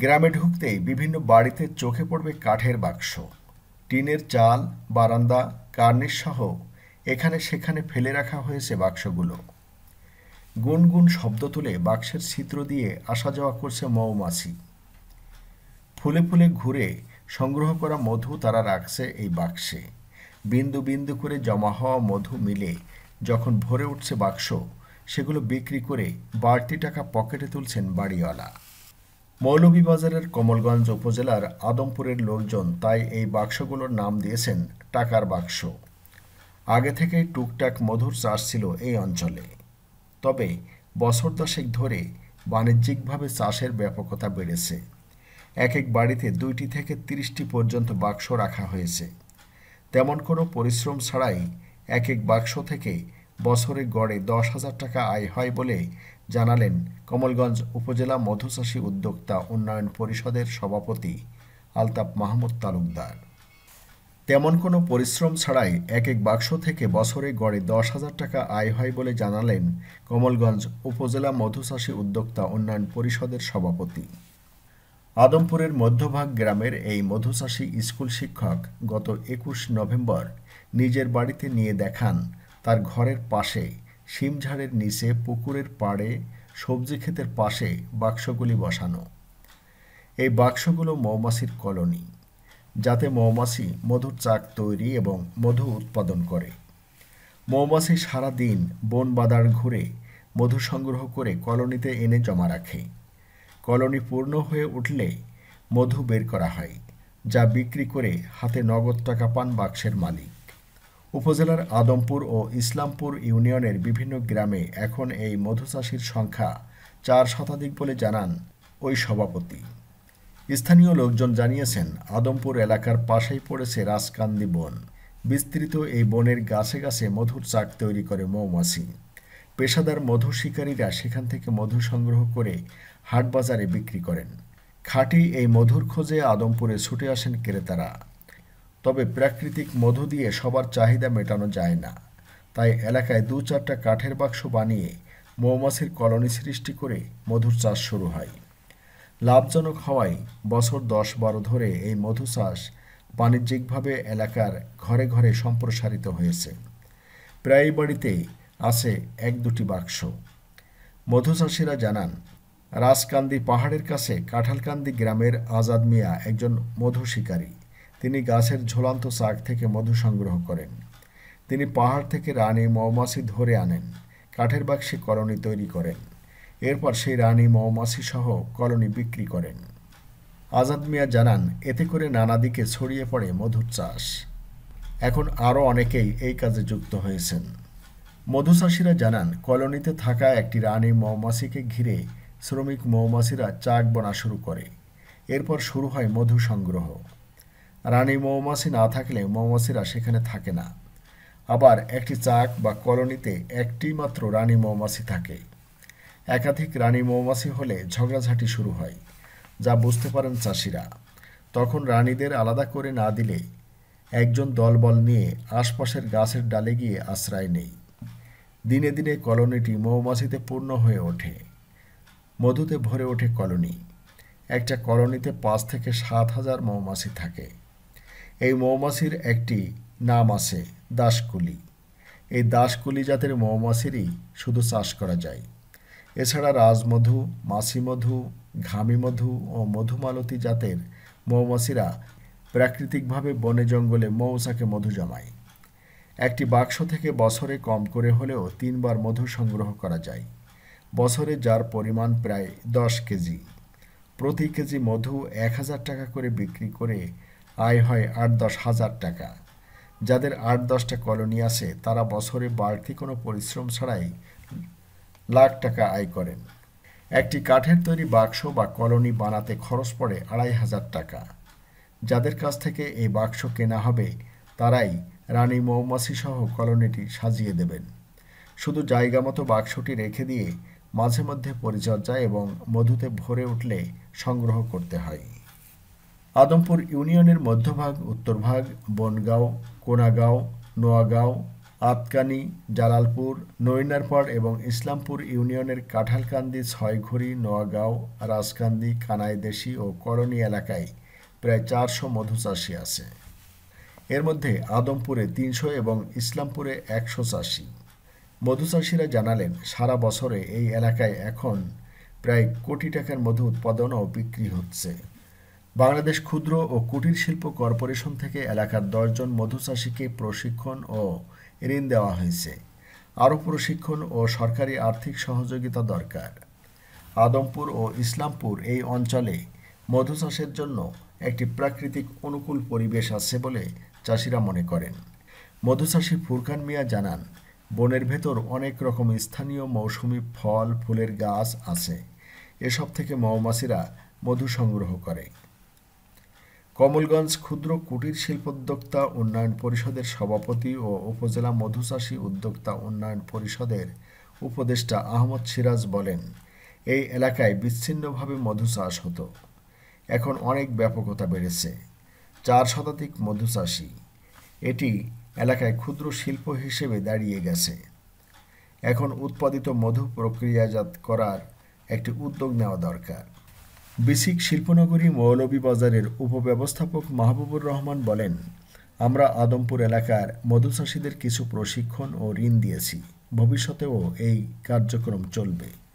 গ্রামে ঢুকতেই বিভিন্ন বাড়িতে চোখে পড়বে কাঠের বাক্স। টিনের চাল, বারান্দা, কার্নিশ সহ এখানে সেখানে ফেলে রাখা হয়েছে বাক্সগুলো। গুনগুন শব্দ তুলে বাক্সের ছিদ্র দিয়ে আসা যাওয়া করছে মৌমাছি। ফুলে ফুলে ঘুরে সংগ্রহ করা মধু তারা রাখছে এই বাক্সে। বিন্দু বিন্দু করে জমা হওয়া মধু মিলে যখন ভরে উঠছে বাক্স, সেগুলো বিক্রি করে বাড়তি টাকা পকেটে তুলছেন বাড়িওয়ালা। মৌলভীবাজারের কমলগঞ্জ উপজেলার আদমপুরের লোকজন তাই এই বাক্সগুলোর নাম দিয়েছেন টাকার বাক্স। আগে থেকেই টুকটাক মধুর চাষ ছিল এই অঞ্চলে। তবে বছর দশেক ধরে বাণিজ্যিকভাবে চাষের ব্যাপকতা বেড়েছে। এক এক বাড়িতে দুইটি থেকে তিরিশটি পর্যন্ত বাক্স রাখা হয়েছে। তেমন কোনো পরিশ্রম ছাড়াই এক এক বাক্স থেকে বছরে গড়ে দশ হাজার টাকা আয় হয় বলে জানালেন কমলগঞ্জ উপজেলা মধুচাষী উদ্যোক্তা উন্নয়ন পরিষদের সভাপতি আলতাফ মাহমুদ তালুকদার। তেমন কোনো পরিশ্রম ছাড়াই এক এক বাক্স থেকে বছরে গড়ে দশ হাজার টাকা আয় হয় বলে জানালেন কমলগঞ্জ উপজেলা মধুচাষী উদ্যোক্তা উন্নয়ন পরিষদের সভাপতি। আদমপুরের মধ্যভাগ গ্রামের এই মধুচাষী স্কুল শিক্ষক গত একুশ নভেম্বর নিজের বাড়িতে নিয়ে দেখান তার ঘরের পাশে শিমঝাড়ের নিচে, পুকুরের পাড়ে, সবজি ক্ষেতের পাশে বাক্সগুলি বসানো। এই বাক্সগুলো মৌমাছির কলোনি, যাতে মৌমাছি মধুর চাক তৈরি এবং মধু উৎপাদন করে। মৌমাছি সারা দিন বন বাদার ঘুরে মধু সংগ্রহ করে কলোনিতে এনে জমা রাখে। কলোনি পূর্ণ হয়ে উঠলে মধু বের করা হয়, যা বিক্রি করে হাতে নগদ টাকা পান বাক্সের মালিক। উপজেলার আদমপুর ও ইসলামপুর ইউনিয়নের বিভিন্ন গ্রামে এখন এই মধু চাষির সংখ্যা চার শতাধিক বলে জানান ওই সভাপতি। স্থানীয় লোকজন জানিয়েছেন, আদমপুর এলাকার পাশেই পড়েছে রাজকান্দি বন। বিস্তৃত এই বনের গাছে গাছে মধুর চাক তৈরি করে মৌমাছি। পেশাদার মধু শিকারীরা সেখান থেকে মধু সংগ্রহ করে হাটবাজারে বিক্রি করেন। খাঁটি এই মধুর খোঁজে আদমপুরে ছুটে আসেন ক্রেতারা। তবে প্রাকৃতিক মধু দিয়ে সবার চাহিদা মেটানো যায় না। তাই এলাকায় দু চারটা কাঠের বাক্স বানিয়ে মৌমাছির কলোনি সৃষ্টি করে মধুর চাষ শুরু হয়। লাভজনক হওয়ায় বছর দশ বারো ধরে এই মধু চাষ বাণিজ্যিকভাবে এলাকার ঘরে ঘরে সম্প্রসারিত হয়েছে। প্রায় বাড়িতে আছে এক দুটি বাক্স। মধু চাষিরা জানান, রাজকান্দি পাহাড়ের কাছে কাঁঠালকান্দি গ্রামের আজাদ মিয়া একজন মধু শিকারী। তিনি গাছের ঝোলান্ত চাক থেকে মধু সংগ্রহ করেন। তিনি পাহাড় থেকে রানী মৌমাছি ধরে আনেন, কাঠের বাক্সে কলোনি তৈরি করেন। এরপর সেই রানী মৌমাছি সহ কলোনি বিক্রি করেন। আজাদ মিয়া জানান, এতে করে নানা দিকে ছড়িয়ে পড়ে মধুর চাষ। এখন আরও অনেকেই এই কাজে যুক্ত হয়েছেন। মধু চাষিরা জানান, কলোনিতে থাকা একটি রানী মৌমাছিকে ঘিরে শ্রমিক মৌমাছিরা চাক বোনা শুরু করে। এরপর শুরু হয় মধু সংগ্রহ। রানী মৌমাছি না থাকলে মৌমাছিরা সেখানে থাকে না। আবার একটি চাক বা কলোনিতে একটি মাত্র রানী মৌমাছি থাকে। একাধিক রানী মৌমাছি হলে ঝগড়াঝাঁটি শুরু হয়, যা বুঝতে পারেন চাষিরা। তখন রানীদের আলাদা করে না দিলে একজন দলবল নিয়ে আশপাশের গাছের ডালে গিয়ে আশ্রয় নেই। দিনে দিনে কলোনিটি মৌমাছিতে পূর্ণ হয়ে ওঠে। মধুতে ভরে ওঠে কলোনি। একটা কলোনিতে পাঁচ থেকে সাত হাজার মৌমাছি থাকে। এই মৌমাছির একটি নাম আছে দাসকুলি। এই দাসকুলি জাতের মৌমাছিরই শুধু চাষ করা যায়। এছাড়া রাজমধু মাছি মধু ঘামি মধু ও মধুমালতী জাতের মৌমাছিরা প্রাকৃতিকভাবে বনে জঙ্গলে মৌচাকে মধু জমায়। একটি বাক্স থেকে বছরে কম করে হলেও তিনবার মধু সংগ্রহ করা যায়। বছরে যার পরিমাণ প্রায় দশ কেজি। প্রতি কেজি মধু এক হাজার টাকা করে বিক্রি করে আয় হয় আট দশ হাজার টাকা। যাদের আট দশটা কলোনি আছে, তারা বছরে বাড়তি কোনো পরিশ্রম ছাড়াই লাখ টাকা আয় করেন। একটি কাঠের তৈরি বাক্স বা কলোনি বানাতে খরচ পড়ে আড়াই হাজার টাকা। যাদের কাছ থেকে এই বাক্স কেনা হবে, তারাই রানী মৌমাছি সহ কলোনিটি সাজিয়ে দেবেন। শুধু জায়গা মতো বাক্সটি রেখে দিয়ে মাঝে মধ্যে পরিচর্যা এবং মধুতে ভরে উঠলে সংগ্রহ করতে হয়। আদমপুর ইউনিয়নের মধ্যভাগ, উত্তরভাগ, বনগাঁও, কোনাগাঁও, নোয়াগাঁও, আতকানি, জালালপুর, নৈনারপাড় এবং ইসলামপুর ইউনিয়নের কাঁঠালকান্দি, ছয়ঘড়ি, নোয়াগাঁও, রাজকান্দি, কানাইদেশি ও করণী এলাকায় প্রায় চারশো মধু চাষি আছে। এর মধ্যে আদমপুরে তিনশো এবং ইসলামপুরে একশো চাষি। মধু চাষিরা জানালেন, সারা বছরে এই এলাকায় এখন প্রায় কোটি টাকার মধু উৎপাদন ও বিক্রি হচ্ছে। বাংলাদেশ ক্ষুদ্র ও কুটির শিল্প কর্পোরেশন থেকে এলাকার দশজন মধু চাষিকে প্রশিক্ষণ ও ঋণ দেওয়া হয়েছে। আরও প্রশিক্ষণ ও সরকারি আর্থিক সহযোগিতা দরকার। আদমপুর ও ইসলামপুর এই অঞ্চলে মধু চাষের জন্য একটি প্রাকৃতিক অনুকূল পরিবেশ আছে বলে চাষিরা মনে করেন। মধু চাষি ফুরকান মিয়া জানান, বনের ভেতর অনেক রকম স্থানীয় মৌসুমি ফল, ফুলের গাছ আছে। এসব থেকে মৌমাছিরা মধু সংগ্রহ করে। কমলগঞ্জ ক্ষুদ্র কুটির শিল্পোদ্যোক্তা উন্নয়ন পরিষদের সভাপতি ও উপজেলা মধুচাষী উদ্যোক্তা উন্নয়ন পরিষদের উপদেষ্টা আহমদ সিরাজ বলেন, এই এলাকায় বিচ্ছিন্নভাবে মধু চাষ হতো। এখন অনেক ব্যাপকতা বেড়েছে। চার শতাধিক মধু চাষি এটি এলাকায় ক্ষুদ্র শিল্প হিসেবে দাঁড়িয়ে গেছে। এখন উৎপাদিত মধু প্রক্রিয়াজাত করার একটি উদ্যোগ নেওয়া দরকার। বিসিক শিল্পনগরী মৌলভীবাজারের উপব্যবস্থাপক মাহবুবুর রহমান বলেন, আমরা আদমপুর এলাকার মধুচাষীদের কিছু প্রশিক্ষণ ও ঋণ দিয়েছি। ভবিষ্যতেও এই কার্যক্রম চলবে।